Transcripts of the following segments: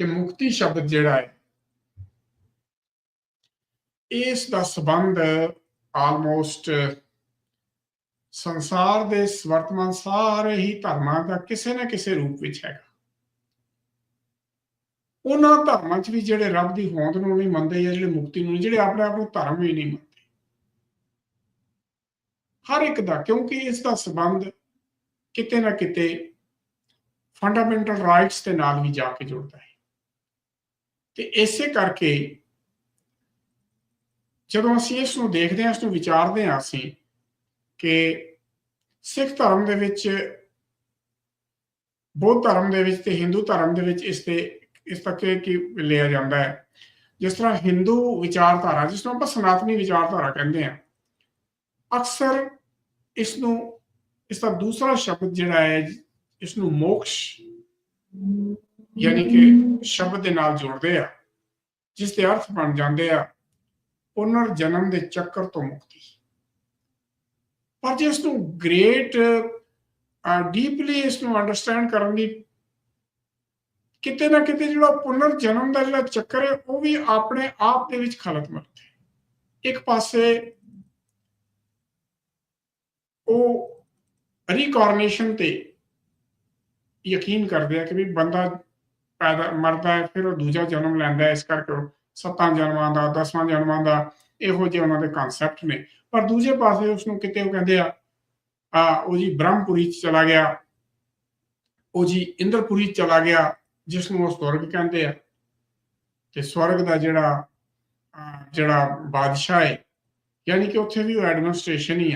ਕਿ ਮੁਕਤੀ ਸ਼ਬਦ ਜਿਹੜਾ ਹੈ, ਇਸ ਦਾ ਸਬੰਧ ਆਲਮੋਸਟ ਸੰਸਾਰ ਦੇ ਵਰਤਮਾਨ ਸਾਰੇ ਹੀ ਧਰਮਾਂ ਦਾ ਕਿਸੇ ਨਾ ਕਿਸੇ ਰੂਪ ਵਿੱਚ ਹੈਗਾ। ਉਹਨਾਂ ਧਰਮਾਂ 'ਚ ਵੀ ਜਿਹੜੇ ਰੱਬ ਦੀ ਹੋਂਦ ਨੂੰ ਨਹੀਂ ਮੰਨਦੇ ਜਾਂ ਜਿਹੜੇ ਮੁਕਤੀ ਨੂੰ ਜਿਹੜੇ ਆਪਣੇ ਆਪ ਨੂੰ ਧਰਮ ਹੀ ਨਹੀਂ ਮੰਨਦੇ। ਹਰ ਇੱਕ ਦਾ, ਕਿਉਂਕਿ ਇਸ ਦਾ ਸਬੰਧ ਕਿਤੇ ਨਾ ਕਿਤੇ ਫੰਡਾਮੈਂਟਲ ਰਾਈਟਸ ਦੇ ਨਾਲ ਵੀ ਜਾ ਕੇ ਜੁੜਦਾ ਹੈ। ਤੇ ਇਸੇ ਕਰਕੇ ਜਦੋਂ ਅਸੀਂ ਇਸ ਨੂੰ ਦੇਖਦੇ ਹਾਂ, ਇਸ ਨੂੰ ਵਿਚਾਰਦੇ ਹਾਂ ਅਸੀਂ ਕਿ ਸਿੱਖ ਧਰਮ ਦੇ ਵਿੱਚ, ਬੌਧ ਧਰਮ ਦੇ ਵਿੱਚ ਤੇ ਹਿੰਦੂ ਧਰਮ ਦੇ ਵਿੱਚ ਇਸ ਤੇ, ਇਸ ਤੱਕ ਕਿ ਲਿਆ ਜਾਂਦਾ ਹੈ। ਜਿਸ ਤਰ੍ਹਾਂ ਹਿੰਦੂ ਵਿਚਾਰਧਾਰਾ, ਜਿਸ ਨੂੰ ਆਪਾਂ ਸਨਾਤਨੀ ਵਿਚਾਰਧਾਰਾ ਕਹਿੰਦੇ ਆ ਅਕਸਰ ਇਸ ਨੂੰ, ਇਸ ਦਾ ਦੂਸਰਾ ਸ਼ਬਦ ਜਿਹੜਾ ਹੈ, ਇਸ ਨੂੰ ਮੋਕਸ਼ ਯਾਨੀ ਕਿ ਸ਼ਬਦ ਦੇ ਨਾਲ ਜੋੜਦੇ ਆ ਜਿਸ ਦੇ ਅਰਥ ਬਣ ਜਾਂਦੇ ਆ ਪੁਨਰ ਜਨਮ ਦੇ ਚੱਕਰ ਤੋਂ ਮੁਕਤੀ। ਪਰ ਜੇ ਇਸ ਨੂੰ ਗ੍ਰੇਟ ਡੀਪਲੀ ਇਸ ਨੂੰ ਅੰਡਰਸਟੈਂਡ ਕਰਨ ਦੀ ਕਿਤੇ ਨਾ ਕਿਤੇ ਜਿਹੜਾ ਪੁਨਰ ਜਨਮ ਦਾ ਜਿਹੜਾ ਚੱਕਰ ਹੈ ਉਹ ਵੀ ਆਪਣੇ ਆਪ ਦੇ ਵਿੱਚ ਖਲਤ ਮਰਦਾ ਹੈ ਇੱਕ ਪਾਸੇ ਉਹ ਰੀਕਾਰਨੇਸ਼ਨ ਤੇ ਯਕੀਨ ਕਰਦੇ ਆ ਕਿ ਵੀ ਬੰਦਾ ਪੈਦਾ ਮਰਦਾ ਹੈ, ਫਿਰ ਉਹ ਦੂਜਾ ਜਨਮ ਲੈਂਦਾ ਹੈ, ਇਸ ਕਰਕੇ ਸੱਤਾਂ ਜਨਮਾਂ ਦਾ, ਦਸਵਾਂ ਜਨਮਾਂ ਦਾ ਇਹੋ ਜਿਹੇ ਉਹਨਾਂ ਦੇ ਕਨਸੈਪਟ ਨੇ। ਪਰ ਦੂਜੇ ਪਾਸੇ ਉਸ ਨੂੰ ਕਿਤੇ ਉਹ ਕਹਿੰਦੇ ਆ ਆ, ਉਹ ਜੀ ਬ੍ਰਹਮਪੁਰੀ ਚ ਚਲਾ ਗਿਆ, ਉਹ ਜੀ ਇੰਦਰਪੁਰੀ ਚ ਚਲਾ ਗਿਆ ਜਿਸ ਨੂੰ ਉਹ ਸਵਰਗ ਕਹਿੰਦੇ ਆ। ਤੇ ਸਵਰਗ ਦਾ ਜਿਹੜਾ ਜਿਹੜਾ ਬਾਦਸ਼ਾਹ ਹੈ, ਯਾਨੀ ਕਿ ਉੱਥੇ ਵੀ ਉਹ ਐਡਮਿਨਿਸਟ੍ਰੇਸ਼ਨ ਹੀ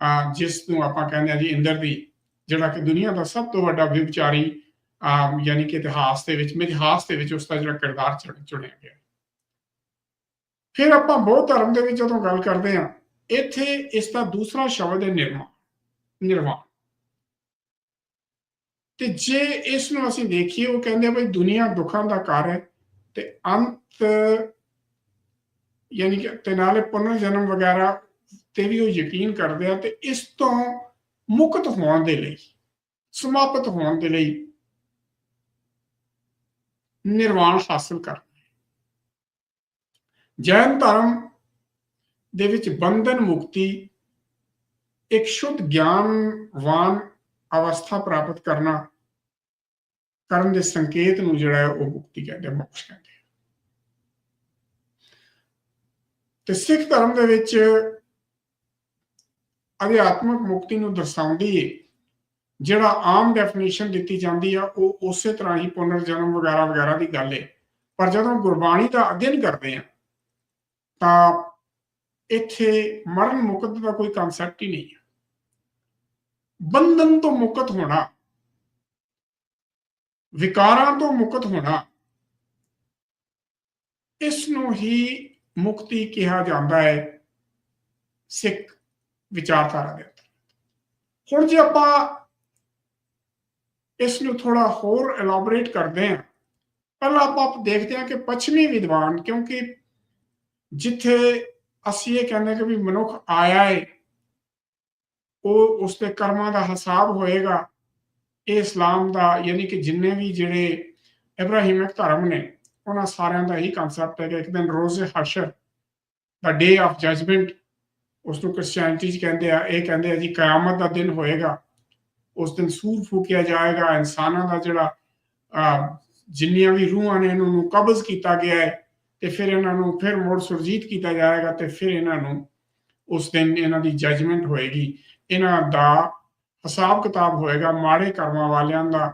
ਆ, ਜਿਸ ਨੂੰ ਆਪਾਂ ਕਹਿੰਦੇ ਆ ਜੀ ਇੰਦਰ ਦੀ, ਜਿਹੜਾ ਕਿ ਦੁਨੀਆ ਦਾ ਸਭ ਤੋਂ ਵੱਡਾ ਵਿਵਚਾਰੀ ਯਾਨੀ ਕਿ ਇਤਿਹਾਸ ਦੇ ਵਿੱਚ, ਮਿਥਿਹਾਸ ਦੇ ਵਿੱਚ ਉਸ ਦਾ ਜਿਹੜਾ ਕਿਰਦਾਰ ਚੁਣਿਆ ਗਿਆ। ਫਿਰ ਆਪਾਂ ਬਹੁਤ ਧਰਮ ਦੇ ਵਿੱਚ ਜਦੋਂ ਗੱਲ ਕਰਦੇ ਆ ਇੱਥੇ ਇਸ ਦਾ ਦੂਸਰਾ ਸ਼ਬਦ ਹੈ ਨਿਰਮਾ, ਨਿਰਵਾਣ। ਤੇ ਜੇ ਇਸ ਨੂੰ ਅਸੀਂ ਦੇਖੀਏ, ਉਹ ਕਹਿੰਦੇ ਆ ਬਈ ਦੁਨੀਆ ਦੁੱਖਾਂ ਦਾ ਘਰ ਹੈ ਤੇ ਅੰਤ, ਯਾਨੀ ਕਿ ਤੇ ਨਾਲੇ ਪੁਨਰ ਜਨਮ ਵਗੈਰਾ ਤੇ ਵੀ ਉਹ ਯਕੀਨ ਕਰਦੇ ਆ ਤੇ ਇਸ ਤੋਂ ਮੁਕਤ ਹੋਣ ਦੇ ਲਈ, ਸਮਾਪਤ ਹੋਣ ਦੇ ਲਈ ਨਿਰਵਾਣ ਹਾਸਲ ਕਰਨਾ ਜੈਨ ਧਰਮ ਦੇ ਵਿੱਚ ਬੰਧਨ ਮੁਕਤੀ ਇੱਕ ਸ਼ੁੱਧ ਗਿਆਨਵਾਨ ਅਵਸਥਾ ਪ੍ਰਾਪਤ ਕਰਨਾ, ਕਰਨ ਦੇ ਸੰਕੇਤ ਨੂੰ ਜਿਹੜਾ ਹੈ ਉਹ ਮੁਕਤੀ ਕਹਿੰਦੇ ਮੋਕਸ਼ ਕਹਿੰਦੇ ਤੇ ਸਿੱਖ ਧਰਮ ਦੇ ਵਿੱਚ ਅਧਿਆਤਮਕ ਮੁਕਤੀ ਨੂੰ ਦਰਸਾਉਂਦੀ ਹੈ ਜਿਹੜਾ ਆਮ ਡੈਫੀਨੇਸ਼ਨ ਦਿੱਤੀ ਜਾਂਦੀ ਆ, ਉਹ ਉਸੇ ਤਰ੍ਹਾਂ ਹੀ ਪੁਨਰ ਜਨਮ ਵਗੈਰਾ ਵਗੈਰਾ ਦੀ ਗੱਲ ਹੈ ਪਰ ਜਦੋਂ ਗੁਰਬਾਣੀ ਦਾ ਅਧਿਐਨ ਕਰਦੇ ਆ, ਤਾਂ ਇੱਥੇ ਮਰਨ ਮੁਕਤ ਦਾ ਕੋਈ ਕਨਸੈਪਟ ਹੀ ਨਹੀਂ ਹੈ ਬੰਧਨ ਤੋਂ ਮੁਕਤ ਹੋਣਾ, ਵਿਕਾਰਾਂ ਤੋਂ ਮੁਕਤ ਹੋਣਾ ਇਸ ਨੂੰ ਹੀ ਮੁਕਤੀ ਕਿਹਾ ਜਾਂਦਾ ਹੈ ਸਿੱਖ ਵਿਚਾਰਧਾਰਾ ਦੇ ਅੰਦਰ। ਹੁਣ ਜੇ ਆਪਾਂ ਇਸ ਨੂੰ ਥੋੜਾ ਹੋਰ ਐਲਾਬੋਰੇਟ ਕਰਦੇ ਹਾਂ। ਪਹਿਲਾਂ ਆਪਾਂ ਦੇਖਦੇ ਹਾਂ ਕਿ ਪੱਛਮੀ ਵਿਦਵਾਨ, ਕਿਉਂਕਿ ਜਿੱਥੇ ਅਸੀਂ ਇਹ ਕਹਿੰਦੇ ਕਿ ਵੀ ਮਨੁੱਖ ਆਇਆ ਹੈ ਉਹ ਉਸ ਦੇ ਕਰਮਾਂ ਦਾ ਹਿਸਾਬ ਹੋਏਗਾ। ਇਹ ਇਸਲਾਮ ਦਾ ਯਾਨੀ ਕਿ ਜਿੰਨੇ ਵੀ ਜਿਹੜੇ ਇਬਰਾਹੀਮਿਕ ਧਰਮ ਨੇ, ਉਹਨਾਂ ਸਾਰਿਆਂ ਦਾ ਇਹੀ ਕਨਸੈਪਟ ਹੈ ਕਿ ਇੱਕ ਦਿਨ ਰੋਜ਼ੇ ਹਸ਼ਰ ਦਾ ਡੇ ਆਫ ਜਜਮੈਂਟ ਉਸ ਨੂੰ ਕ੍ਰਿਸਚੀਅਨਿਟੀ ਕਹਿੰਦੇ ਆ, ਇਹ ਕਹਿੰਦੇ ਆ ਜੀ, ਕਿਆਮਤ ਦਾ ਦਿਨ ਹੋਏਗਾ। ਉਸ ਦਿਨ ਸੂਰ ਫੂਕਿਆ ਜਾਏਗਾ, ਇਨਸਾਨਾਂ ਦਾ ਜਿਹੜਾ ਜਿੰਨੀਆਂ ਵੀ ਰੂਹਾਂ ਨੇ ਇਹਨਾਂ ਨੂੰ ਕਬਜ਼ ਕੀਤਾ ਗਿਆ ਹੈ, ਤੇ ਫਿਰ ਇਹਨਾਂ ਨੂੰ ਫਿਰ ਮੋੜ ਸੁਰਜੀਤ ਕੀਤਾ ਜਾਏਗਾ ਤੇ ਫਿਰ ਇਹਨਾਂ ਨੂੰ ਉਸ ਦਿਨ ਇਹਨਾਂ ਦੀ ਜਜਮੈਂਟ ਹੋਏਗੀ। ਇਹਨਾਂ ਦਾ ਹਿਸਾਬ ਕਿਤਾਬ ਹੋਏਗਾ, ਮਾੜੇ ਕਰਮਾਂ ਵਾਲਿਆਂ ਦਾ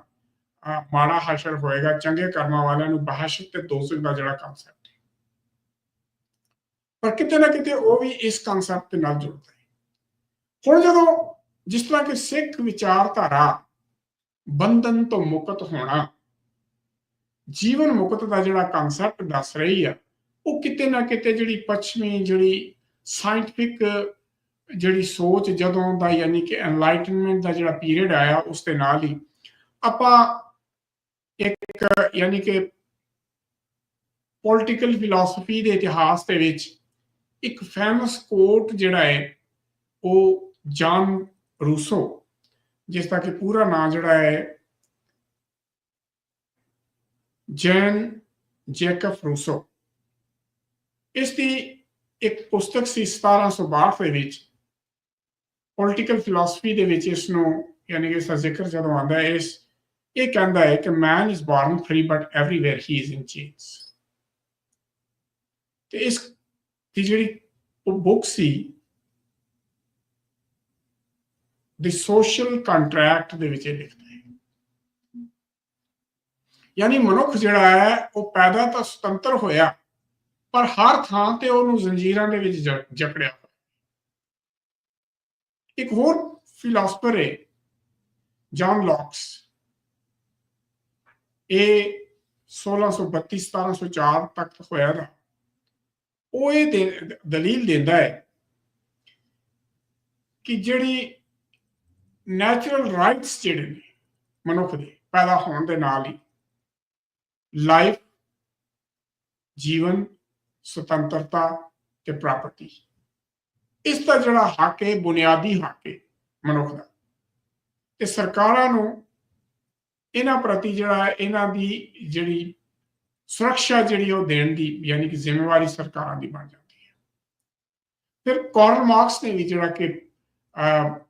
ਮਾੜਾ ਹਸ਼ਰ ਹੋਏਗਾ, ਚੰਗੇ ਕਰਮਾਂ ਵਾਲਿਆਂ ਨੂੰ ਬਹਿਸ਼ਤ ਤੇ ਦੋਜ਼ਖ ਦਾ ਜਿਹੜਾ ਕਨਸੈਪਟ ਹੈ। ਪਰ ਕਿਤੇ ਨਾ ਕਿਤੇ ਉਹ ਵੀ ਇਸ ਕਨਸੈਪਟ ਨਾਲ ਜੁੜਦਾ ਹੈ। ਹੁਣ ਜਦੋਂ ਜਿਸ ਤਰ੍ਹਾਂ ਕਿ ਸਿੱਖ ਵਿਚਾਰਧਾਰਾ ਬੰਧਨ ਤੋਂ ਮੁਕਤ ਹੋਣਾ, ਜੀਵਨ ਮੁਕਤ ਦਾ ਜਿਹੜਾ ਕਨਸੈਪਟ ਦੱਸ ਰਹੀ ਆ, ਉਹ ਕਿਤੇ ਨਾ ਕਿਤੇ ਜਿਹੜੀ ਪੱਛਮੀ, ਜਿਹੜੀ ਸਾਇੰਟਿਫਿਕ ਜਿਹੜੀ ਸੋਚ ਜਦੋਂ ਦਾ ਯਾਨੀ ਕਿ ਐਨਲਾਈਟਨਮੈਂਟ ਦਾ ਜਿਹੜਾ ਪੀਰੀਅਡ ਆਇਆ ਉਸ ਦੇ ਨਾਲ ਹੀ ਆਪਾਂ ਇੱਕ ਯਾਨੀ ਕਿ ਪੋਲਿਟੀਕਲ ਫਿਲਾਸਫੀ ਦੇ ਇਤਿਹਾਸ ਦੇ ਵਿੱਚ ਇੱਕ ਫੇਮਸ ਕੋਟ ਜਿਹੜਾ ਹੈ, ਉਹ ਜਾਨ ਰੂਸੋ, ਜਿਸ ਦਾ ਕਿ ਪੂਰਾ ਨਾਮ ਜਿਹੜਾ ਹੈ ਜੈਨ ਜੇਕਬ ਰੂਸੋ। ਇਸ ਦੀ ਇੱਕ ਪੁਸਤਕ ਸੀ 1762 ਦੇ ਵਿੱਚ। ਪੋਲਿਟੀਕਲ ਫਿਲਾਸਫੀ ਦੇ ਵਿੱਚ ਇਸ ਨੂੰ ਯਾਨੀ ਕਿ ਇਸ ਦਾ ਜ਼ਿਕਰ ਜਦੋਂ ਆਉਂਦਾ ਹੈ, ਇਸ ਇਹ ਕਹਿੰਦਾ ਹੈ ਕਿ man is born free but everywhere he is in chains ਤੇ ਇਸ ਦੀ ਜਿਹੜੀ ਬੁੱਕ ਸੀ ਦੀ ਸੋਸ਼ਲ ਕੰਟਰੈਕਟ ਦੇ ਵਿੱਚ ਇਹ ਲਿਖਦਾ ਹੈ। ਯਾਨੀ ਮਨੁੱਖ ਜਿਹੜਾ ਹੈ, ਉਹ ਪੈਦਾ ਤਾਂ ਸੁਤੰਤਰ ਹੋਇਆ, ਪਰ ਹਰ ਥਾਂ ਤੇ ਉਹਨੂੰ ਜ਼ੰਜੀਰਾਂ ਦੇ ਵਿੱਚ ਜਕੜਿਆ ਇੱਕ ਹੋਰ ਫਿਲਾਸਫਰ ਹੈ ਜੌਨ ਲੌਕਸ ਇਹ 1632 1704 ਤੱਕ ਹੋਇਆ ਦਾ ਉਹ ਇਹ ਦੇ- ਦਲੀਲ ਦਿੰਦਾ ਹੈ ਕਿ ਜਿਹੜੀ ਨੈਚੁਰਲ ਰਾਈਟਸ ਜਿਹੜੇ ਨੇ ਮਨੁੱਖ ਦੇ ਪੈਦਾ ਹੋਣ ਦੇ ਨਾਲ ਹੀ ਲਾਈਫ ਜੀਵਨ ਸੁਤੰਤਰਤਾ ਤੇ ਪ੍ਰਾਪਰਟੀ ਇਸ ਦਾ ਜਿਹੜਾ ਹੱਕ ਹੈ ਬੁਨਿਆਦੀ ਹੱਕ ਹੈ ਮਨੁੱਖ ਦਾ। ਤੇ ਸਰਕਾਰਾਂ ਨੂੰ ਇਹਨਾਂ ਪ੍ਰਤੀ ਜਿਹੜਾ ਇਹਨਾਂ ਦੀ ਜਿਹੜੀ ਸੁਰੱਖਿਆ ਜਿਹੜੀ ਉਹ ਦੇਣ ਦੀ ਯਾਨੀ ਕਿ ਜ਼ਿੰਮੇਵਾਰੀ ਸਰਕਾਰਾਂ ਦੀ ਬਣ ਜਾਂਦੀ ਹੈ। ਫਿਰ ਕਾਰਲ ਮਾਰਕਸ ਨੇ ਵੀ ਜਿਹੜਾ ਕਿ ਅਹ,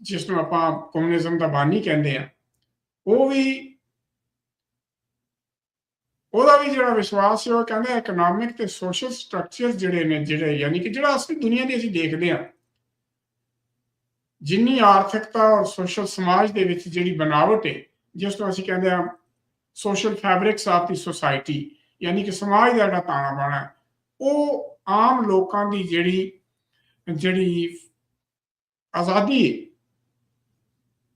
ਜਿਸ ਨੂੰ ਆਪਾਂ ਕਮਿਊਨਿਜ਼ਮ ਦਾ ਬਾਨੀ ਕਹਿੰਦੇ ਆ ਉਹ ਵੀ ਉਹਦਾ ਵੀ ਜਿਹੜਾ ਵਿਸ਼ਵਾਸ ਹੈ ਉਹ ਕਹਿੰਦਾ ਇਕਨੋਮਿਕ ਤੇ ਸੋਸ਼ਲ ਸਟਰਕਚਰਸ ਜਿਹੜੇ ਨੇ ਜਿਹੜੇ ਯਾਨੀ ਕਿ ਜਿਹੜਾ ਅਸਲੀ ਦੁਨੀਆ ਦੀ ਅਸੀਂ ਦੇਖਦੇ ਆ ਜਿੰਨੀ ਆਰਥਿਕਤਾ ਔਰ ਸੋਸ਼ਲ ਸਮਾਜ ਦੇ ਵਿੱਚ ਜਿਹੜੀ ਬਣਾਵਟ ਹੈ ਜਿਸ ਨੂੰ ਅਸੀਂ ਕਹਿੰਦੇ ਆ social fabrics of the society ਯਾਨੀ ਕਿ ਸਮਾਜ ਦਾ ਜਿਹੜਾ ਤਾਣਾ ਬਾਣਾ ਉਹ ਆਮ ਲੋਕਾਂ ਦੀ ਜਿਹੜੀ ਜਿਹੜੀ ਆਜ਼ਾਦੀ ਹੈ,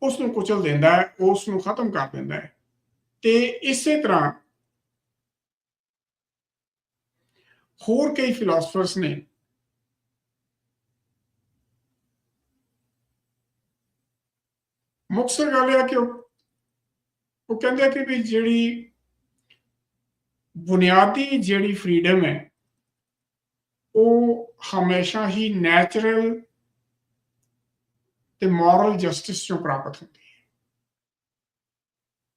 ਉਸ ਨੂੰ ਕੁਚਲ ਦਿੰਦਾ ਹੈ ਉਸ ਨੂੰ ਖਤਮ ਕਰ ਦਿੰਦਾ ਹੈ। ਤੇ ਇਸੇ ਤਰ੍ਹਾਂ ਹੋਰ ਕਈ ਫਿਲਾਸਫਰਸ ਨੇ। ਮੁਕਸਰ ਗੱਲ ਹੈ ਕਿ ਉਹ ਕਹਿੰਦੇ ਕਿ ਵੀ ਜਿਹੜੀ ਬੁਨਿਆਦੀ ਜਿਹੜੀ ਫਰੀडम ਹੈ, ਉਹ ਹਮੇਸ਼ਾ ਹੀ ਨੈਚੁਰਲ ਤੇ ਮੋਰਲ ਜਸਟਿਸ ਚੋਂ ਪ੍ਰਾਪਤ ਹੁੰਦੀ ਹੈ।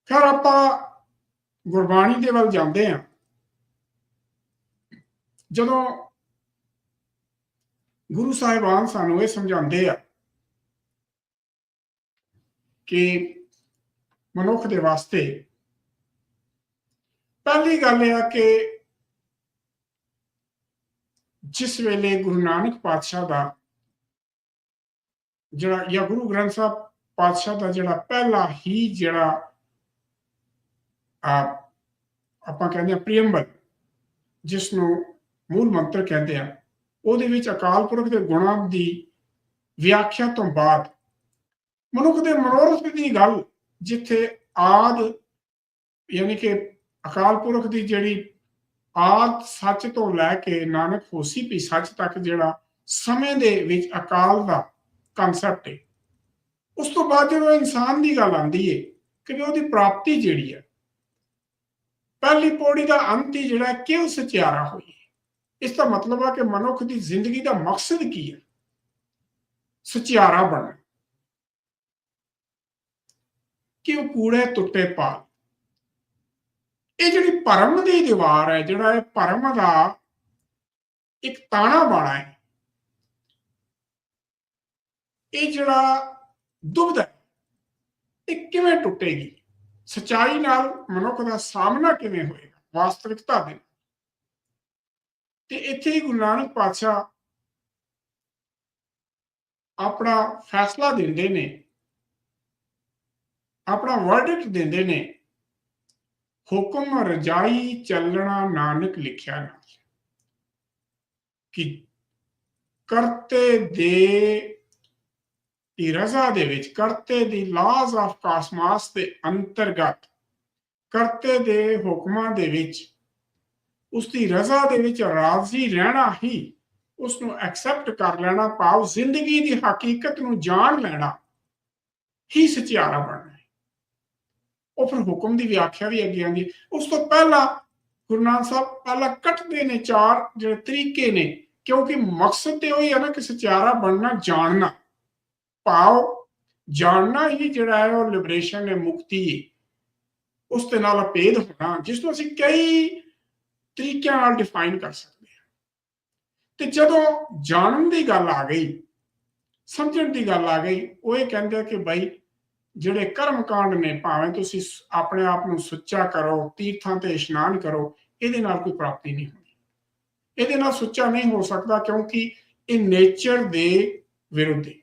ਫਿਰ ਆਪਾਂ ਗੁਰਬਾਣੀ ਦੇ ਵੱਲ ਜਾਂਦੇ ਹਾਂ। ਜਦੋਂ ਗੁਰੂ ਸਾਹਿਬਾਨ ਸਾਨੂੰ ਇਹ ਸਮਝਾਉਂਦੇ ਆ ਕਿ ਮਨੁੱਖ ਦੇ ਵਾਸਤੇ ਪਹਿਲੀ ਗੱਲ ਇਹ ਆ ਕਿ ਜਿਸ ਵੇਲੇ ਗੁਰੂ ਨਾਨਕ ਪਾਤਸ਼ਾਹ ਦਾ ਜਿਹੜਾ ਜਾਂ ਗੁਰੂ ਗ੍ਰੰਥ ਸਾਹਿਬ ਪਾਤਸ਼ਾਹ ਦਾ ਜਿਹੜਾ ਪਹਿਲਾ ਹੀ ਜਿਹੜਾ ਆ ਆਪਾਂ ਕਹਿੰਦੇ ਆ ਪ੍ਰੀਐਮਬਲ ਜਿਸ ਨੂੰ ਮੂਲ ਮੰਤਰ ਕਹਿੰਦੇ ਆ, ਉਹਦੇ ਵਿੱਚ ਅਕਾਲ ਪੁਰਖ ਦੇ ਗੁਣਾਂ ਦੀ ਵਿਆਖਿਆ ਤੋਂ ਬਾਅਦ ਮਨੁੱਖ ਦੇ ਮਨੋਰਥ ਦੀ ਗੱਲ ਜਿੱਥੇ ਆਦ ਯਾਨੀ ਕਿ ਅਕਾਲ ਪੁਰਖ ਦੀ ਜਿਹੜੀ ਆਦ ਸੱਚ ਤੋਂ ਲੈ ਕੇ ਨਾਨਕ ਹੋਸੀ ਵੀ ਸੱਚ ਤੱਕ ਜਿਹੜਾ ਸਮੇਂ ਦੇ ਵਿੱਚ ਅਕਾਲ ਦਾ ਕਨਸੈਪਟ ਹੈ। ਉਸ ਤੋਂ ਬਾਅਦ ਜਦੋਂ ਇਨਸਾਨ ਦੀ ਗੱਲ ਆਉਂਦੀ ਹੈ ਕਿ ਵੀ ਉਹਦੀ ਪ੍ਰਾਪਤੀ ਜਿਹੜੀ ਹੈ, ਪਹਿਲੀ ਪੌੜੀ ਦਾ ਅੰਤ ਹੀ ਜਿਹੜਾ ਕਿ ਉਹ ਸਚਿਆਰਾ ਹੋਈ ਇਸ ਦਾ ਮਤਲਬ ਹੈ ਕਿ ਮਨੁੱਖ ਦੀ ਜ਼ਿੰਦਗੀ ਦਾ ਮਕਸਦ ਕੀ ਹੈ? ਸਚਿਆਰਾ ਬਣਨਾ। ਕਿ ਉਹ ਕੂੜੇ ਟੁੱਟੇ ਪਾ ਇਹ ਜਿਹੜੀ ਭਰਮ ਦੀ ਦੀਵਾਰ ਹੈ, ਜਿਹੜਾ ਇਹ ਭਰਮ ਦਾ ਇੱਕ ਤਾਣਾ ਬਾਣਾ ਹੈ ਇਹ ਜਿਹੜਾ ਦੁਬਦਾ ਹੈ, ਇਹ ਕਿਵੇਂ ਟੁੱਟੇਗੀ? ਸਚਾਈ ਨਾਲ ਮਨੁੱਖ ਦਾ ਸਾਹਮਣਾ ਕਿਵੇਂ ਹੋਏਗਾ? ਵਾਸਤਵਿਕਤਾ ਦੇ ਤੇ ਇੱਥੇ ਹੀ ਗੁਰੂ ਨਾਨਕ ਪਾਤਸ਼ਾਹ ਆਪਣਾ ਫੈਸਲਾ ਦਿੰਦੇ ਨੇ ਆਪਣਾ ਵਰਡਿਕਟ ਦਿੰਦੇ ਨੇ ਹੁਕਮ ਰਜਾਈ ਚੱਲਣਾ ਨਾਨਕ ਲਿਖਿਆ ਨਾ ਕਿ ਕਰਤੇ ਦੇ ਦੀ ਰਜ਼ਾ ਦੇ ਵਿੱਚ ਕਰਤੇ ਦੀ ਲਾਜ਼ ਆਫ ਕਾਸਮਾਸ ਦੇ ਅੰਤਰਗਤ ਕਰਤੇ ਦੇ ਹੁਕਮਾਂ ਦੇ ਵਿੱਚ ਉਸ ਦੀ ਰਜ਼ਾ ਦੇ ਵਿੱਚ ਰਾਜ਼ੀ ਰਹਿਣਾ ਹੀ ਉਸ ਨੂੰ ਐਕਸੈਪਟ ਕਰ ਲੈਣਾ ਪਾਉ ਜ਼ਿੰਦਗੀ ਦੀ ਹਕੀਕਤ ਨੂੰ ਜਾਣ ਲੈਣਾ ਹੀ ਸਚਿਆਰਾ ਬਣਨਾ ਹੈ। ਉਹ ਫਿਰ ਹੁਕਮ ਦੀ ਵਿਆਖਿਆ ਵੀ ਅੱਗੇ ਆਉਂਦੀ ਉਸ ਤੋਂ ਪਹਿਲਾਂ ਗੁਰੂ ਨਾਨਕ ਸਾਹਿਬ ਪਹਿਲਾਂ ਕੱਟਦੇ ਨੇ ਚਾਰ ਜਿਹੜੇ ਤਰੀਕੇ ਨੇ, ਕਿਉਂਕਿ ਮਕਸਦ ਤੇ ਉਹੀ ਹੈ ਨਾ ਕਿ ਸਚਿਆਰਾ ਬਣਨਾ, ਜਾਣਨਾ। ਭਾਵ ਜਾਣਨਾ ਹੀ ਜਿਹੜਾ ਹੈ ਉਹ ਲਿਬਰੇਸ਼ਨ ਹੈ ਮੁਕਤੀ ਹੈ ਉਸ ਦੇ ਨਾਲ ਅਪੇਧ ਹੋਣਾ, ਜਿਸ ਨੂੰ ਅਸੀਂ ਕਈ ਤਰੀਕਿਆਂ ਨਾਲ ਡਿਫਾਈਨ ਕਰ ਸਕਦੇ ਹਾਂ। ਤੇ ਜਦੋਂ ਜਾਣਨ ਦੀ ਗੱਲ ਆ ਗਈ, ਸਮਝਣ ਦੀ ਗੱਲ ਆ ਗਈ, ਉਹ ਇਹ ਕਹਿੰਦੇ ਕਿ ਭਾਈ ਜਿਹੜੇ ਕਰਮ ਕਾਂਡ ਨੇ, ਭਾਵੇਂ ਤੁਸੀਂ ਆਪਣੇ ਆਪ ਨੂੰ ਸੁੱਚਾ ਕਰੋ, ਤੀਰਥਾਂ ਤੇ ਇਸ਼ਨਾਨ ਕਰੋ, ਇਹਦੇ ਨਾਲ ਕੋਈ ਪ੍ਰਾਪਤੀ ਨਹੀਂ ਹੁੰਦੀ। ਇਹਦੇ ਨਾਲ ਸੁੱਚਾ ਨਹੀਂ ਹੋ ਸਕਦਾ ਕਿਉਂਕਿ ਇਹ ਨੇਚਰ ਦੇ ਵਿਰੁੱਧ ਹੈ।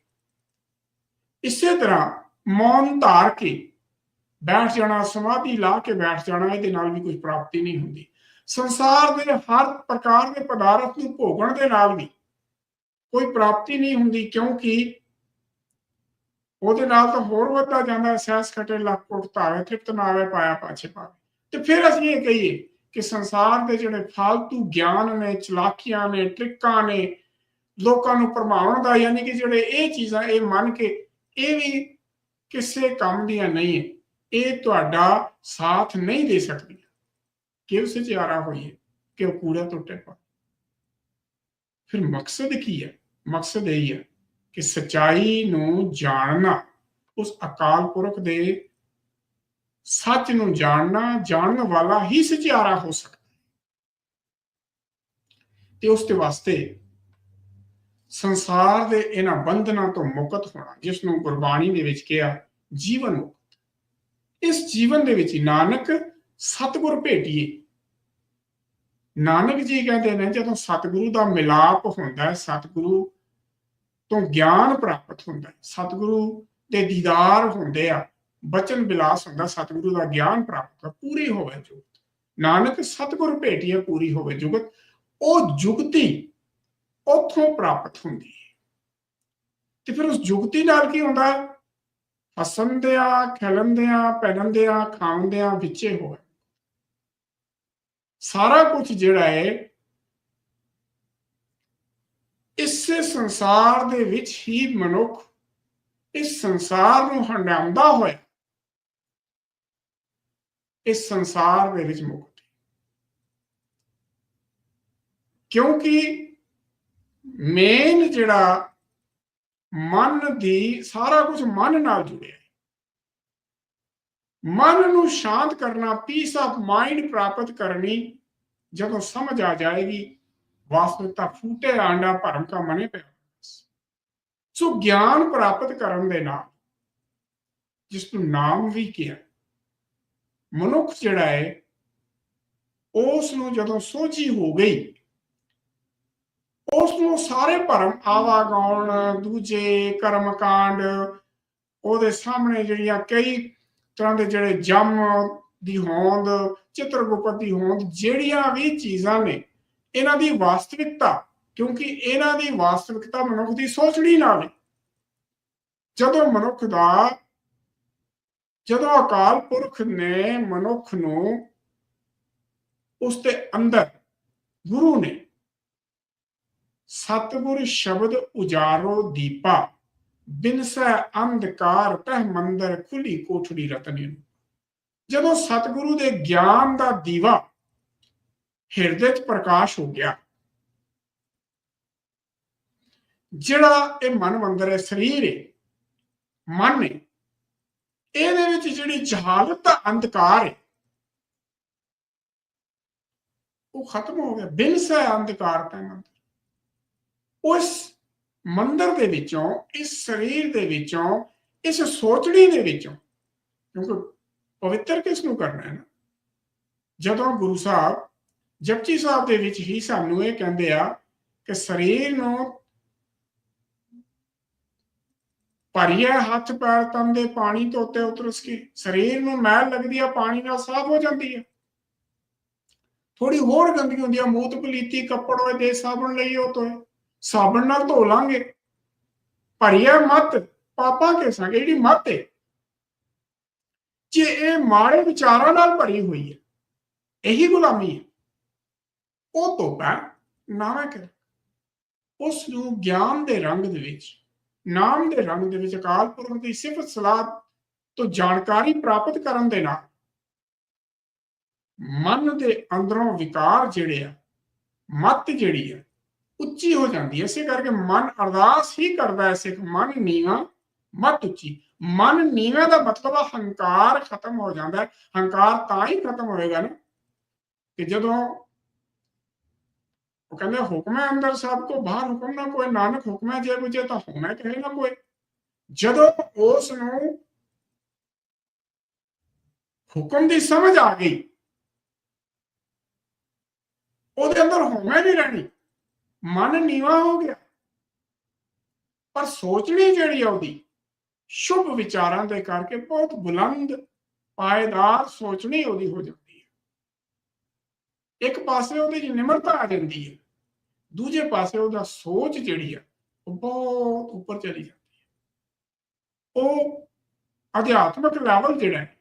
ਇਸੇ ਤਰ੍ਹਾਂ ਮੌਨ ਧਾਰ ਕੇ ਬੈਠ ਜਾਣਾ, ਸਮਾਧੀ ਲਾ ਕੇ ਬੈਠ ਜਾਣਾ, ਇਹਦੇ ਨਾਲ ਵੀ ਕੋਈ ਪ੍ਰਾਪਤੀ ਨਹੀਂ ਹੁੰਦੀ। ਸੰਸਾਰ ਦੇ ਹਰ ਪ੍ਰਕਾਰ ਦੇ ਪਦਾਰਥ ਨੂੰ ਭੋਗਣ ਦੇ ਨਾਲ ਵੀ ਕੋਈ ਪ੍ਰਾਪਤੀ ਨਹੀਂ ਹੁੰਦੀ, ਕਿਉਂਕਿ ਉਹਦੇ ਨਾਲ ਤਾਂ ਹੋਰ ਵੱਧਦਾ ਜਾਂਦਾ ਸੈਸ ਖਟੇ ਲੱਖ ਕੋਟ ਧਾਵੇ ਤ੍ਰਿਪਤ ਨਾ ਆਵੇ ਪਾਇਆ ਪਾਛੇ ਪਾਵੇ। ਤੇ ਫਿਰ ਅਸੀਂ ਇਹ ਕਹੀਏ ਕਿ ਸੰਸਾਰ ਦੇ ਜਿਹੜੇ ਫालतू ਗਿਆਨ ਨੇ, ਚਲਾਕੀਆਂ ਨੇ, ਟ੍ਰਿਕਾਂ ਨੇ, ਲੋਕਾਂ ਨੂੰ ਭਰਮਾਉਣ ਦਾ, ਯਾਨੀ ਕਿ ਜਿਹੜੇ ਇਹ ਚੀਜ਼ਾਂ, ਇਹ ਮੰਨ ਕੇ ਇਹ ਵੀ ਕਿਸੇ ਕੰਮ ਦੀਆਂ ਨਹੀਂ ਹੈ। ਇਹ ਤੁਹਾਡਾ ਸਾਥ ਨਹੀਂ ਦੇ ਸਕਦੀ ਕਿ ਉਸ ਚ ਹੋਈਏ? ਕਿ ਉਹ ਕੂੜਾ ਟੁੱਟੇ ਪਾ? ਫਿਰ ਮਕਸਦ ਕੀ ਹੈ? ਮਕਸਦ ਇਹ ਹੈ ਕਿ ਸਚਾਈ ਨੂੰ ਜਾਣਨਾ, ਉਸ ਅਕਾਲ ਪੁਰਖ ਦੇ ਸੱਚ ਨੂੰ ਜਾਣਨਾ, ਜਾਣਨ ਵਾਲਾ ਹੀ ਸਚਿਆਰਾ ਹੋ ਸਕਦਾ ਤੇ ਉਸ ਦੇ ਵਾਸਤੇ ਸੰਸਾਰ ਦੇ ਇਹਨਾਂ ਬੰਧਨਾਂ ਤੋਂ ਮੁਕਤ ਹੋਣਾ ਜਿਸ ਨੂੰ ਗੁਰਬਾਣੀ ਦੇ ਵਿੱਚ ਕਿਹਾ ਜੀਵਨ ਮੁਕਤ। ਇਸ ਜੀਵਨ ਦੇ ਵਿੱਚ ਨਾਨਕ ਸਤਿਗੁਰ ਭੇਟੀਏ। ਨਾਨਕ ਜੀ ਕਹਿੰਦੇ ਨੇ, ਜਦੋਂ ਸਤਿਗੁਰੂ ਦਾ ਮਿਲਾਪ ਹੁੰਦਾ ਹੈ, ਸਤਿਗੁਰੂ ਤੋਂ ਗਿਆਨ ਪ੍ਰਾਪਤ ਹੁੰਦਾ ਹੈ। ਸਤਿਗੁਰੂ ਦੇ ਦੀਦਾਰ ਹੁੰਦੇ ਆ, ਬਚਨ ਬਿਲਾਸ ਹੁੰਦਾ, ਸਤਿਗੁਰੂ ਦਾ ਗਿਆਨ ਪ੍ਰਾਪਤ ਹੁੰਦਾ, ਪੂਰੀ ਹੋਵੇ ਜੁਗਤ। ਨਾਨਕ ਸਤਿਗੁਰ ਭੇਟੀਏ, ਪੂਰੀ ਹੋਵੇ ਜੁਗਤ। ਉਹ ਜੁਗਤੀ ਉਥੋਂ ਪ੍ਰਾਪਤ ਹੁੰਦੀ ਹੈ। ਤੇ ਫਿਰ ਉਸ ਜੁਗਤੀ ਨਾਲ ਕੀ ਹੁੰਦਾ ਹਸੰਦਿਆਂ ਖਿਲੰਦਿਆਂ ਪਹਿਨੰਦਿਆਂ ਖਾਉਂਦਿਆਂ ਵਿੱਚੇ ਹੋਵੇ ਸਾਰਾ ਕੁਝ ਜਿਹੜਾ ਹੈ, ਇਸੇ ਸੰਸਾਰ ਦੇ ਵਿੱਚ ਹੀ ਮਨੁੱਖ ਇਸ ਸੰਸਾਰ ਨੂੰ ਹੰਡਾਉਂਦਾ ਹੋਇਆ। ਇਸ ਸੰਸਾਰ ਦੇ ਵਿੱਚ ਮੁਕਤ ਕਿਉਂਕਿ ਮੇਨ ਜਿਹੜਾ ਮਨ ਦੀ ਸਾਰਾ ਕੁਝ ਮਨ ਨਾਲ ਜੁੜਿਆ ਹੈ। ਮਨ ਨੂੰ ਸ਼ਾਂਤ ਕਰਨਾ ਪੀਸ ਆਫ ਮਾਈਂਡ ਪ੍ਰਾਪਤ ਕਰਨੀ, ਜਦੋਂ ਸਮਝ ਆ ਜਾਏਗੀ ਵਾਸਤਵਤਾ ਫੂਟੇ ਆਂਡਾ ਭਰਮ ਕਾ ਮਨੇ ਪਿਆ। ਸੋ ਗਿਆਨ ਪ੍ਰਾਪਤ ਕਰਨ ਦੇ ਨਾਲ, ਜਿਸ ਨੂੰ ਨਾਮ ਵੀ ਕਿਹਾ, ਮਨੁੱਖ ਜਿਹੜਾ ਹੈ, ਉਸ ਨੂੰ ਜਦੋਂ ਸੋਝੀ ਹੋ ਗਈ ਉਸ ਨੂੰ ਸਾਰੇ ਭਰਮ ਆਵਾਗਾਉਣ ਦੂਜੇ ਕਰਮਕਾਂਡ ਉਹਦੇ ਸਾਹਮਣੇ ਜਿਹੜੀਆਂ ਕਈ ਤਰ੍ਹਾਂ ਦੇ ਜਿਹੜੇ ਜਮ ਦੀ ਹੋਂਦ, ਚਿੱਤਰਗੁਪਤ ਦੀ ਹੋਂਦ, ਜਿਹੜੀਆਂ ਵੀ ਚੀਜ਼ਾਂ ਨੇ, ਇਹਨਾਂ ਦੀ ਵਾਸਤਵਿਕਤਾ, ਕਿਉਂਕਿ ਇਹਨਾਂ ਦੀ ਵਾਸਤਵਿਕਤਾ ਮਨੁੱਖ ਦੀ ਸੋਚਣੀ ਨਾਲ ਹੈ ਜਦੋਂ ਮਨੁੱਖ ਦਾ, ਜਦੋਂ ਅਕਾਲ ਪੁਰਖ ਨੇ ਮਨੁੱਖ ਨੂੰ ਉਸ ਦੇ ਅੰਦਰ ਗੁਰੂ ਨੇ ਸਤਿਗੁਰ ਸ਼ਬਦ ਉਜਾਰੋ ਦੀਪਾ ਬਿਨਸੈ ਅੰਧਕਾਰ ਪਹਿ ਮੰਦਰ ਖੁੱਲੀ ਕੋਠੜੀ ਰਤਨੀ ਜਦੋਂ ਸਤਿਗੁਰੂ ਦੇ ਗਿਆਨ ਦਾ ਦੀਵਾ ਹਿਰਦੇ 'ਚ ਪ੍ਰਕਾਸ਼ ਹੋ ਗਿਆ, ਜਿਹੜਾ ਇਹ ਮਨ ਮੰਦਰ ਹੈ, ਸਰੀਰ ਹੈ, ਮਨ ਹੈ, ਇਹਦੇ ਵਿੱਚ ਜਿਹੜੀ ਜਹਾਲਤ ਦਾ ਅੰਧਕਾਰ ਹੈ, ਉਹ ਖਤਮ ਹੋ ਗਿਆ। ਬਿਨਸੈ ਅੰਧਕਾਰ ਤੈ ਮੰਦਰ। ਉਸ ਮੰਦਰ ਦੇ ਵਿੱਚੋਂ, ਇਸ ਸਰੀਰ ਦੇ ਵਿੱਚੋਂ, ਇਸ ਸੋਚਣੀ ਦੇ ਵਿੱਚੋਂ, ਕਿਉਂਕਿ ਪਵਿੱਤਰ ਕਿਸ ਨੂੰ ਕਰਨਾ ਹੈ ਨਾ? ਜਦੋਂ ਗੁਰੂ ਸਾਹਿਬ, ਜਪਜੀ ਸਾਹਿਬ ਦੇ ਵਿੱਚ ਹੀ ਸਾਨੂੰ ਇਹ ਕਹਿੰਦੇ ਆ ਕਿ ਸਰੀਰ ਨੂੰ ਭਰੀਏ ਹੱਥ ਪੈਰ ਤਨ ਦੇ ਪਾਣੀ ਤੋਂ ਉੱਤੇ ਉਤਰਸ ਕੇ, ਸਰੀਰ ਨੂੰ ਮੈਲ ਲੱਗਦੀ ਆ, ਪਾਣੀ ਨਾਲ ਸਾਫ਼ ਹੋ ਜਾਂਦੀ ਹੈ ਥੋੜੀ ਹੋਰ ਗੰਦਗੀ ਹੁੰਦੀ ਆ ਮੂਤ ਪਲੀਤੀ ਕੱਪੜ ਹੋਏ ਦੇ ਸਾਬਣ ਲਈ ਉਹ ਤੋਂ ਸਾਬਣ ਨਾਲ ਧੋ ਲਾਂਗੇ। ਭਰੀਏ ਮਤ, ਪਾਪਾ ਕੇ ਸੰਗ ਜਿਹੜੀ ਮਤ ਹੈ ਜੇ ਇਹ ਮਾੜੇ ਵਿਚਾਰਾਂ ਨਾਲ ਭਰੀ ਹੋਈ ਹੈ ਇਹੀ ਗੁਲਾਮੀ ਹੈ ਉਹ ਤੋਬਾ ਨਾ ਕਰ। ਉਸ ਨੂੰ ਗਿਆਨ ਦੇ ਰੰਗ ਦੇ ਵਿੱਚ, ਨਾਮ ਦੇ ਰੰਗ ਦੇ ਵਿੱਚ, ਅਕਾਲ ਪੁਰਖ ਦੀ ਸਿਫਤ ਸਲਾਹ ਤੋਂ ਜਾਣਕਾਰੀ ਪ੍ਰਾਪਤ ਕਰਨ ਦੇ ਨਾਲ ਮਨ ਦੇ ਅੰਦਰੋਂ ਵਿਕਾਰ ਜਿਹੜੇ ਆ, ਮਤ ਜਿਹੜੀ ਹੈ ਉੱਚੀ ਹੋ ਜਾਂਦੀ ਹੈ। ਇਸੇ ਕਰਕੇ ਮਨ ਅਰਦਾਸ ਹੀ ਕਰਦਾ ਹੈ। ਸਿੱਖ ਮਨ ਨੀਵਾ, ਮਤ ਉੱਚੀ। ਮਨ ਨੀਵੇਂ ਦਾ ਮਤਲਬ ਆ ਹੰਕਾਰ ਖਤਮ ਹੋ ਜਾਂਦਾ ਹੈ। ਹੰਕਾਰ ਤਾਂ ਹੀ ਖਤਮ ਹੋਏਗਾ ਨਾ ਕਿ ਜਦੋਂ ਉਹ ਕਹਿੰਦੇ ਹੁਕਮ ਹੈ ਅੰਦਰ ਸਭ ਕੋ, ਬਾਹਰ ਹੁਕਮ ਨਾ ਕੋਈ, ਨਾਨਕ ਹੁਕਮ ਹੈ, ਜੇ ਬੁਝੇ ਤਾਂ ਹੋਣਾ ਕਹੇ ਨਾ ਕੋਈ। ਜਦੋਂ ਉਸ ਨੂੰ ਹੁਕਮ ਦੀ ਸਮਝ ਆ ਗਈ, ਉਹਦੇ ਅੰਦਰ ਹੋਣਾ ਨਹੀਂ ਰਹਿਣੀ। ਮਨ ਨੀਵਾ ਹੋ ਗਿਆ। ਪਰ ਸੋਚਣੀ ਜਿਹੜੀ ਆ ਉਹਦੀ ਸ਼ੁਭ ਵਿਚਾਰਾਂ ਦੇ ਕਰਕੇ ਬਹੁਤ ਬੁਲੰਦ ਪਾਇਦਾਰ ਸੋਚਣੀ ਉਹਦੀ ਹੋ ਜਾਂਦੀ ਹੈ। ਇੱਕ ਪਾਸੇ ਉਹਦੇ 'ਚ ਨਿਮਰਤਾ ਆ ਜਾਂਦੀ ਹੈ, ਦੂਜੇ ਪਾਸੇ ਉਹਦਾ ਸੋਚ ਜਿਹੜੀ ਆ, ਉਹ ਬਹੁਤ ਉੱਪਰ ਚਲੀ ਜਾਂਦੀ ਹੈ। ਉਹ ਅਧਿਆਤਮਿਕ ਲੈਵਲ ਜਿਹੜਾ ਹੈ,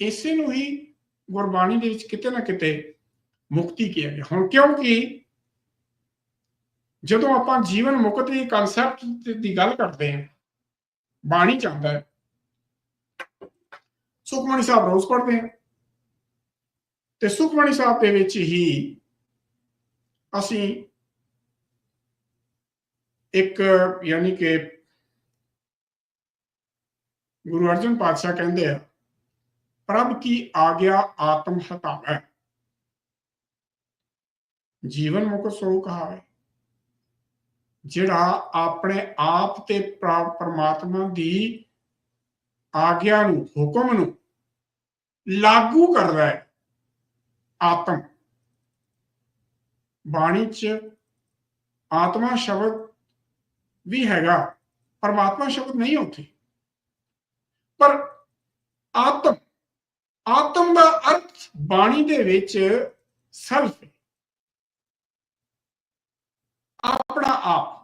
ਇਸੇ ਨੂੰ ਹੀ ਗੁਰਬਾਣੀ ਦੇ ਵਿੱਚ ਕਿਤੇ ਨਾ ਕਿਤੇ ਮੁਕਤੀ ਕਿਹਾ ਗਿਆ। ਹੁਣ ਕਿਉਂਕਿ ਜਦੋਂ ਆਪਾਂ ਜੀਵਨ ਮੁਕਤ ਦੀ ਕਨਸੈਪਟ ਦੀ ਗੱਲ ਕਰਦੇ ਹਾਂ, ਬਾਣੀ ਚਾਹੁੰਦਾ ਹੈ। ਸੁਖਮਣੀ ਸਾਹਿਬ ਰੋਜ਼ ਪੜ੍ਹਦੇ ਹਾਂ ਤੇ ਸੁਖਮਣੀ ਸਾਹਿਬ ਦੇ ਵਿੱਚ ਹੀ ਅਸੀਂ ਇੱਕ ਯਾਨੀ ਕਿ ਗੁਰੂ ਅਰਜਨ ਪਾਤਸ਼ਾਹ ਕਹਿੰਦੇ ਆ, ਪ੍ਰਭ ਕੀ ਆਗਿਆ ਆਤਮ ਹਤਾਵੈ ਜੀਵਨ ਮੁਕਤ ਸੋ ਕਹਾਵੇ। ਜਿਹੜਾ ਆਪਣੇ ਆਪ ਤੇ ਪ੍ਰਮਾਤਮਾ ਦੀ ਆਗਿਆ ਨੂੰ, ਹੁਕਮ ਨੂੰ ਲਾਗੂ ਕਰਦਾ ਹੈ, ਆਤਮ। ਬਾਣੀ ਚ ਆਤਮਾ ਸ਼ਬਦ ਵੀ ਹੈਗਾ, ਪਰਮਾਤਮਾ ਸ਼ਬਦ ਨਹੀਂ ਉੱਥੇ। ਪਰ ਆਤਮ ਆਤਮ ਦਾ ਅਰਥ ਬਾਣੀ ਦੇ ਵਿੱਚ ਸੈਲਫ ਆਪਣਾ ਆਪ।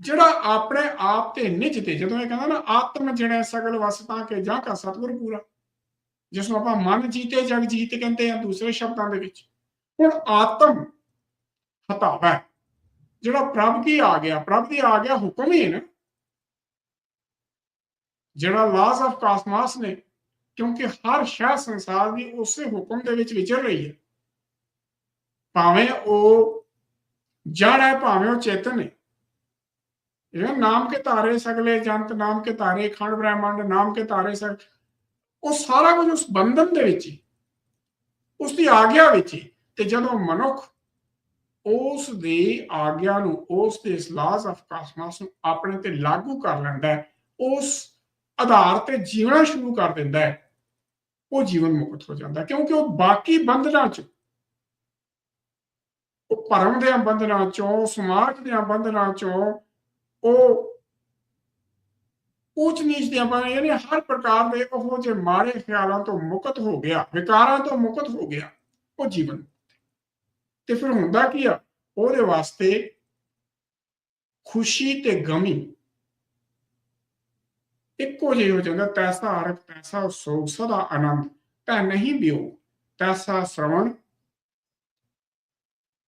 ਜਿਹੜਾ ਆਪਣੇ ਆਪ ਤੇ ਨਿਜ ਤੇ, ਜਦੋਂ ਇਹ ਕਹਿੰਦਾ ਨਾ, ਆਤਮ ਜਿਹੜਾ ਸਗਲ ਵਸਤਾ ਕੇ ਜਾਂ ਕਾ ਸਤਿਗੁਰ ਪੂਰਾ। ਜਿਸ ਨੂੰ ਆਪਾਂ ਮਨ ਜੀਤੇ, ਜਗ ਜੀਤ ਕਹਿੰਦੇ ਆ ਦੂਸਰੇ ਸ਼ਬਦਾਂ ਦੇ ਵਿੱਚ। ਹੁਣ ਆਤਮ ਹਤਾਵਾ ਜਿਹੜਾ ਪ੍ਰਭ ਕੀ ਆ ਗਿਆ, ਪ੍ਰਭ ਦੀ ਆ ਗਿਆ ਹੁਕਮ ਹੀ ਨਾ। ਜਿਹੜਾ ਲਾਜ਼ ਆਫ ਕਾਸਮਾਸ ਨੇ, ਕਿਉਂਕਿ ਹਰ ਸ਼ੈ ਸੰਸਾਰ ਦੀ ਉਸੇ ਹੁਕਮ ਦੇ ਵਿੱਚ ਵਿਚਰ ਰਹੀ ਹੈ। ਭਾਵੇਂ ਉਹ ਜੜ ਹੈ, ਭਾਵੇਂ ਉਹ ਚੇਤਨ ਹੈ। ਇਹ ਨਾਮ ਕੇ ਧਾਰੇ ਸਗਲੇ ਜੰਤ, ਨਾਮ ਕੇ ਧਾਰੇ ਖੰਡ ਬ੍ਰਹਮੰਡ, ਨਾਮ ਕੇ ਤਾਰੇ ਸਗ, ਉਹ ਸਾਰਾ ਕੁਝ ਉਸ ਬੰਧਨ ਦੇ ਵਿੱਚ ਹੀ ਉਸ ਦੀ ਆਗਿਆ ਵਿੱਚ ਹੀ, ਤੇ ਜਦੋਂ ਮਨੁੱਖ ਉਸ ਦੀ ਆਗਿਆ ਨੂੰ ਉਸ ਦੇ ਲਾਜ਼ ਆਫ ਨੂੰ ਆਪਣੇ ਤੇ ਲਾਗੂ ਕਰ ਲੈਂਦਾ ਹੈ, ਉਸ ਆਧਾਰ ਤੇ ਜੀਵਣਾ ਸ਼ੁਰੂ ਕਰ ਦਿੰਦਾ ਹੈ, ਉਹ ਜੀਵਨ ਮੁਕਤ ਹੋ ਜਾਂਦਾ ਕਿਉਂਕਿ ਉਹ ਬਾਕੀ ਬੰਧਨਾਂ ਚ, ਉਹ ਭਰਮ ਦੇ ਬੰਧਨਾਂ ਚੋਂ, ਸਮਾਜ ਦੇ ਬੰਧਨਾਂ ਚੋਂ ਉਹ ਉੱਚ ਨੀਚ ਦੇ ਬੰਧਨਾਂ ਯਾਨੀ ਹਰ ਪ੍ਰਕਾਰ ਦੇ ਉਹ ਜੇ ਮਾੜੇ ਖਿਆਲਾਂ ਤੋਂ ਮੁਕਤ ਹੋ ਗਿਆ, ਵਿਕਾਰਾਂ ਤੋਂ ਮੁਕਤ ਹੋ ਗਿਆ, ਉਹ ਜੀਵਨ ਤੇ ਫਿਰ ਹੁੰਦਾ ਕੀ ਆ? ਉਹਦੇ ਵਾਸਤੇ ਖੁਸ਼ੀ ਤੇ ਗਮੀ ਇੱਕੋ ਜਿਹੀ ਹੋ ਜਾਂਦਾ, ਤੈਸਾ ਅਰਕ, ਤੈਸਾ ਸੋਗ, ਸਦਾ ਆਨੰਦ, ਤੈ ਨਹੀਂ ਬਿਓ, ਤੈਸਾ ਸ਼ਰਵਣ।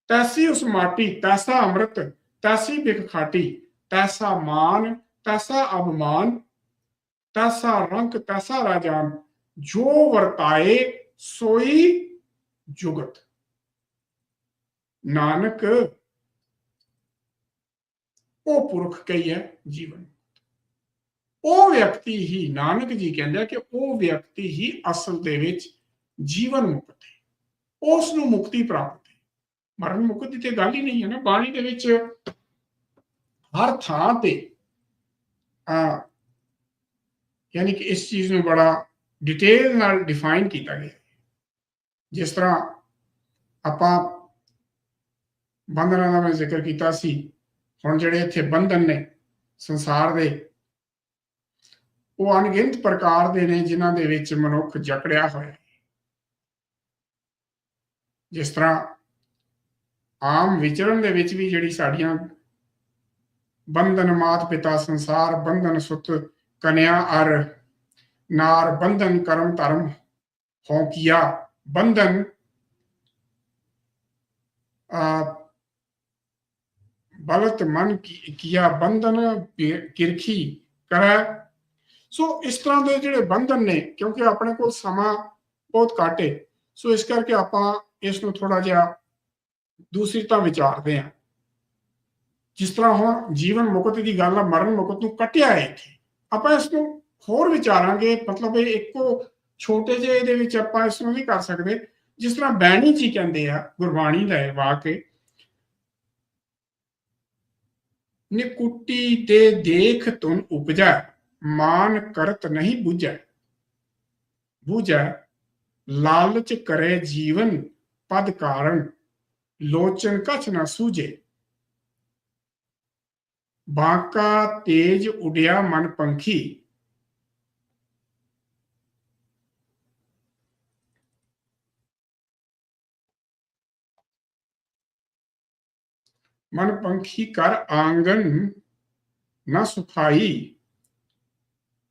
ਤੈਸੀ ਉਸ ਮਾਟੀ, ਤੈਸਾ ਅੰਮ੍ਰਿਤ, ਤੈਸੀ ਬਿਕ ਖਾਟੀ ਤੈਸਾ ਮਾਨ, ਤੈਸਾ ਅਭਮਾਨ ਤੈਸਾ ਰੰਕ ਤੈਸਾ ਰਾਜਾਨ ਜੋ ਵਰਤਾਏ ਸੋਈ ਜੁਗਤ। ਨਾਨਕ, ਉਹ ਪੁਰਖ ਕਈ ਹੈ ਜੀਵਨ। ਉਹ ਵਿਅਕਤੀ ਹੀ, ਨਾਨਕ ਜੀ ਕਹਿੰਦਾ ਕਿ ਉਹ ਵਿਅਕਤੀ ਹੀ ਅਸਲ ਦੇ ਵਿੱਚ ਜੀਵਨ ਮੁਕਤ ਹੈ। ਉਸ ਨੂੰ ਮੁਕਤੀ ਪ੍ਰਾਪਤ ਹੈ। ਮਰਨ ਮੁਕਤ ਦੀ ਤੇ ਗੱਲ ਹੀ ਨਹੀਂ ਹੈ ਨਾ, ਬਾਣੀ ਦੇ ਵਿੱਚ ਹਰ ਥਾਂ ਤੇ ਆ ਯਾਨੀ ਕਿ ਇਸ ਚੀਜ਼ ਨੂੰ ਬੜਾ ਡਿਟੇਲ ਨਾਲ ਡਿਫਾਈਨ ਕੀਤਾ ਗਿਆ। ਜਿਸ ਤਰ੍ਹਾਂ ਆਪਾਂ ਬੰਧਨਾਂ ਦਾ ਮੈਂ ਜ਼ਿਕਰ ਕੀਤਾ ਸੀ, ਹੁਣ ਜਿਹੜੇ ਇੱਥੇ ਬੰਧਨ ਨੇ ਸੰਸਾਰ ਦੇ, ਉਹ ਅਣਗਿਣਤ ਪ੍ਰਕਾਰ ਦੇ ਨੇ ਜਿਨ੍ਹਾਂ ਦੇ ਵਿੱਚ ਮਨੁੱਖ ਜਕੜਿਆ ਹੋਇਆ ਜਿਸ ਤਰ੍ਹਾਂ ਆਮ ਵਿਚਰਨ ਦੇ ਵਿੱਚ ਵੀ ਜਿਹੜੀ ਸਾਡੀਆਂ ਬੰਧਨ ਮਾਤ ਪਿਤਾ ਸੰਸਾਰ, ਬੰਧਨ ਸੁਤ ਕਨਿਆ ਅਰ, ਨਾਰ ਬੰਧਨ ਕਰਮ ਧਰਮ ਹੋ ਕੀਆ। ਬੰਧਨ ਆ ਬਲਤ ਮਨ ਕੀ- ਕੀਆ। ਬੰਧਨ ਕਿਰਖੀ ਕਰੈ ਸੋ ਇਸ ਤਰ੍ਹਾਂ ਦੇ ਜਿਹੜੇ ਬੰਧਨ ਨੇ, ਕਿਉਂਕਿ ਆਪਣੇ ਕੋਲ ਸਮਾਂ ਬਹੁਤ ਘੱਟ ਹੈ ਸੋ ਇਸ ਕਰਕੇ ਆਪਾਂ ਇਸ ਨੂੰ ਥੋੜਾ ਜਿਹਾ ਦੂਸਰੀ ਤਾਂ ਵਿਚਾਰਦੇ ਹਾਂ ਜਿਸ ਤਰ੍ਹਾਂ ਹੁਣ ਜੀਵਨ ਮੁਕਤ ਦੀ ਗੱਲ ਆ, ਮਰਨ ਮੁਕਤ ਨੂੰ ਕੱਟਿਆ ਹੈ ਇੱਥੇ। ਆਪਾਂ ਇਸ ਨੂੰ ਹੋਰ ਵਿਚਾਰਾਂਗੇ, ਮਤਲਬ ਇਹ ਇੱਕੋ ਛੋਟੇ ਜਿਹੇ ਇਹਦੇ ਵਿੱਚ ਆਪਾਂ ਇਸ ਨੂੰ ਨਹੀਂ ਕਰ ਸਕਦੇ। ਜਿਸ ਤਰ੍ਹਾਂ ਬੈਣੀ ਜੀ ਕਹਿੰਦੇ ਆ, ਗੁਰਬਾਣੀ ਦਾ ਇਹ ਵਾਕ ਨਿਕੁੱਟੀ ਤੇ ਦੇਖ ਤੁਨ ਉਪਜੈ, ਮਾਨ ਕਰਤ ਨਹੀਂ ਬੁਝੈ। ਬੁਝੈ, ਲਾਲਚ ਕਰੇ ਜੀਵਨ ਪਦ ਕਾਰਨ, ਲੋਚਨ ਕਛ ਨਾ ਸੂਝੇ। ਬਾਂਕਾ ਤੇਜ ਉਡਿਆ ਮਨ ਪੰਖੀ। ਮਨ ਪੰਖੀ ਕਰ ਆਂਗਨ ਨਾ ਸੁਖਾਈ।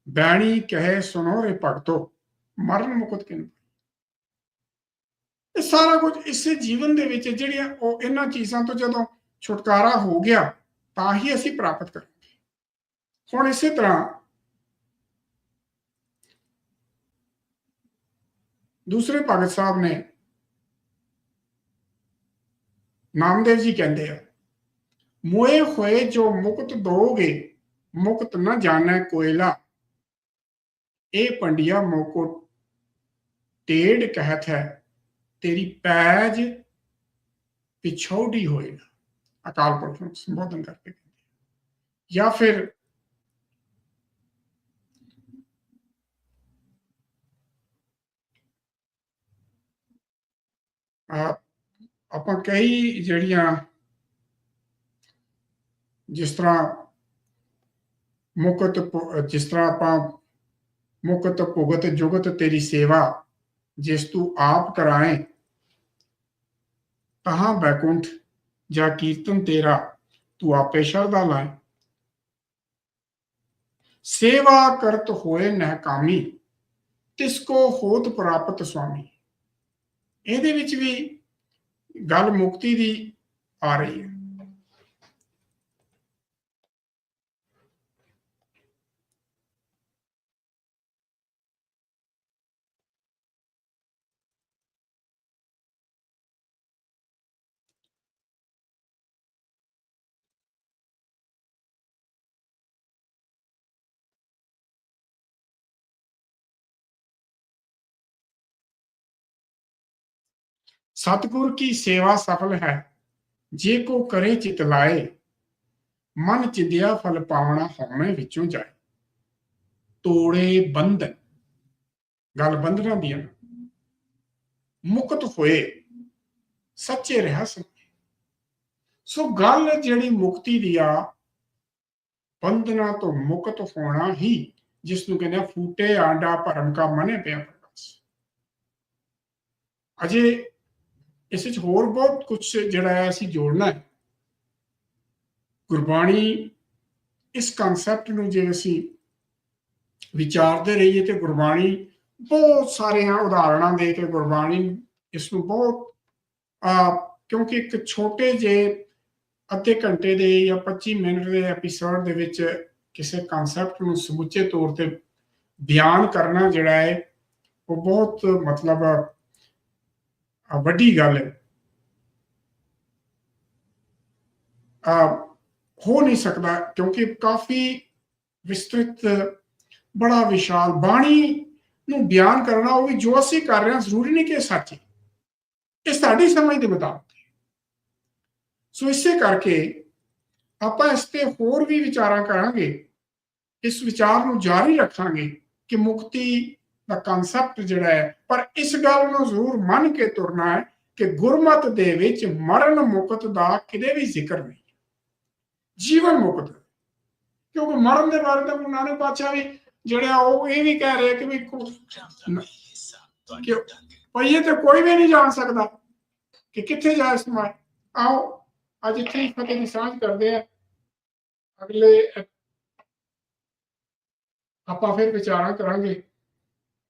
ਬੈਣੀ ਕਹੇ ਸੁਨੋ ਰੇ ਭਗਤੋ, ਮਰਨ ਮੁਕਤ ਕਿਨ ਇਹ ਸਾਰਾ ਕੁਝ ਇਸੇ ਜੀਵਨ ਦੇ ਵਿੱਚ, ਜਿਹੜੀਆਂ ਉਹ ਇਹਨਾਂ ਚੀਜ਼ਾਂ ਤੋਂ ਜਦੋਂ ਛੁਟਕਾਰਾ ਹੋ ਗਿਆ ਤਾਂ ਹੀ ਅਸੀਂ ਪ੍ਰਾਪਤ ਕਰਾਂਗੇ। ਹੁਣ ਇਸੇ ਤਰ੍ਹਾਂ ਦੂਸਰੇ ਭਗਤ ਸਾਹਿਬ ਨੇ ਨਾਮਦੇਵ ਜੀ ਕਹਿੰਦੇ ਆ, ਮੋਏ ਹੋਏ ਜੋ ਮੁਕਤ ਦੋਗੇ, ਮੁਕਤ ਨਾ ਜਾਣੈ ਕੋਇਲਾ। ਇਹ ਪੰਡਿਆ ਮੋਕੋ ਟੇੜ ਕਹਿਤ ਹੈ, ਤੇਰੀ ਪੈਜ ਪਿਛੋੜੀ ਹੋਏਗਾ। ਅਕਾਲ ਪੁਰਖ ਨੂੰ ਸੰਬੋਧਨ ਕਰਕੇ ਕਹਿੰਦੇ ਆ। ਜਾਂ ਫਿਰ ਆ ਆਪਾਂ ਕਈ ਜਿਹੜੀਆਂ ਜਿਸ ਤਰ੍ਹਾਂ ਮੁਕਤ ਭੁ- ਜਿਸ ਤਰ੍ਹਾਂ ਆਪਾਂ ਮੁਕਤ ਭੁਗਤ ਜੁਗਤ ਤੇਰੀ ਸੇਵਾ ਜਿਸ ਤੂੰ ਆਪ ਕਰਾਏ ਤਹਾਂ ਬੈਕੁੰਠ ਜਾਂ ਕੀਰਤਨ ਤੇਰਾ ਤੂੰ ਆਪੇ ਸ਼ਰਧਾ ਲਾਏ। ਸੇਵਾ ਕਰਤ ਹੋਏ ਨਹਿ ਕਾਮੀ, ਤਿਸ ਕੋ ਹੋਤ ਪ੍ਰਾਪਤ ਸੁਆਮੀ। ਇਹਦੇ ਵਿੱਚ ਵੀ ਗੱਲ ਮੁਕਤੀ ਦੀ ਆ ਰਹੀ ਹੈ। ਸਤਿਗੁਰ ਕੀ ਸੇਵਾ ਸਫਲ ਹੈ? ਜੇ ਕੋ ਕਰੇ ਚਿਤ ਲਾਏ, ਮਨ ਚਿੰਦਿਆ ਫਲ ਪਾਵਣਾ ਹਉਮੈ ਵਿੱਚੋਂ ਜਾਏ। ਤੋੜੇ ਬੰਧਨ, ਗੱਲ ਬੰਧਨਾਂ ਦੀ ਮੁਕਤ ਹੋਏ, ਸੱਚੇ ਰਹੱਸ ਸੋ ਗੱਲ ਜਿਹੜੀ ਮੁਕਤੀ ਦੀ ਆ, ਬੰਧਨਾਂ ਤੋਂ ਮੁਕਤ ਹੋਣਾ ਹੀ ਜਿਸ ਨੂੰ ਕਹਿੰਦੇ ਫੂਟੇ ਆਂਡਾ ਭਰਮ ਕਾ ਮਨੇ ਪਿਆ ਪ੍ਰਕਾਸ਼। ਅਜੇ ਇਸ ਵਿੱਚ ਹੋਰ ਬਹੁਤ ਕੁਝ ਜਿਹੜਾ ਹੈ ਅਸੀਂ ਜੋੜਨਾ ਹੈ। ਗੁਰਬਾਣੀ ਇਸ ਕਨਸੈਪਟ ਨੂੰ ਜੇ ਅਸੀਂ ਵਿਚਾਰਦੇ ਰਹੀਏ ਤੇ ਗੁਰਬਾਣੀ ਬਹੁਤ ਸਾਰੀਆਂ ਉਦਾਹਰਣਾਂ ਦੇ ਕੇ ਗੁਰਬਾਣੀ ਇਸ ਨੂੰ ਬਹੁਤ ਆ ਕਿਉਂਕਿ ਇੱਕ ਛੋਟੇ ਜੇ ਅੱਧੇ ਘੰਟੇ ਦੇ ਜਾਂ 25 ਮਿੰਟ ਦੇ ਐਪੀਸੋਡ ਦੇ ਵਿੱਚ ਕਿਸੇ ਕਨਸੈਪਟ ਨੂੰ ਸਮੁੱਚੇ ਤੌਰ ਤੇ ਬਿਆਨ ਕਰਨਾ ਜਿਹੜਾ ਹੈ, ਉਹ ਬਹੁਤ ਮਤਲਬ ਆ ਵੱਡੀ ਗੱਲ ਹੈ। ਆ ਹੋ ਨਹੀਂ ਸਕਦਾ ਕਿਉਂਕਿ ਕਾਫੀ ਵਿਸਤ੍ਰਿਤ, ਬੜਾ ਵਿਸ਼ਾਲ ਬਾਣੀ ਨੂੰ ਬਿਆਨ ਕਰਨਾ ਉਹ ਵੀ ਜੋ ਅਸੀਂ ਕਰ ਰਹੇ ਹਾਂ ਜ਼ਰੂਰੀ ਨਹੀਂ ਕਿ ਸੱਚ ਹੈ। ਇਹ ਸਾਡੀ ਸਮਝ ਦੇ ਮੁਤਾਬਕ ਸੋ ਇਸੇ ਕਰਕੇ ਆਪਾਂ ਇਸ ਤੇ ਹੋਰ ਵੀ ਵਿਚਾਰਾਂ ਕਰਾਂਗੇ, ਇਸ ਵਿਚਾਰ ਨੂੰ ਜਾਰੀ ਰੱਖਾਂਗੇ ਕਿ ਮੁਕਤੀ ਦਾ ਕਨਸੈਪਟ ਜਿਹੜਾ ਹੈ ਪਰ ਇਸ ਗੱਲ ਨੂੰ ਜ਼ਰੂਰ ਮੰਨ ਕੇ ਤੁਰਨਾ ਹੈ ਕਿ ਗੁਰਮਤ ਦੇ ਵਿੱਚ ਮਰਨ ਮੁਕਤ ਦਾ ਕਿਤੇ ਵੀ ਜ਼ਿਕਰ ਨਹੀਂ ਜੀਵਨ ਮੁਕਤ ਕਿਉਂਕਿ ਮਰਨ ਦੇ ਬਾਰੇ ਤਾਂ ਗੁਰੂ ਨਾਨਕ ਪਾਤਸ਼ਾਹ ਵੀ ਜਿਹੜਾ ਉਹ ਇਹ ਵੀ ਕਹਿ ਰਿਹਾ ਕਿ ਵੀ ਕਿ ਪਈਏ ਤੇ ਕੋਈ ਵੀ ਨਹੀਂ ਜਾਣ ਸਕਦਾ ਕਿ ਕਿੱਥੇ ਜਾ ਸਮਾਂ ਆਓ ਅੱਜ ਇੱਥੇ ਹੀ ਫਤਿਹ ਦੀ ਸਾਂਝ ਕਰਦੇ ਆ ਅਗਲੇ ਆਪਾਂ ਫਿਰ ਵਿਚਾਰਾਂ ਕਰਾਂਗੇ।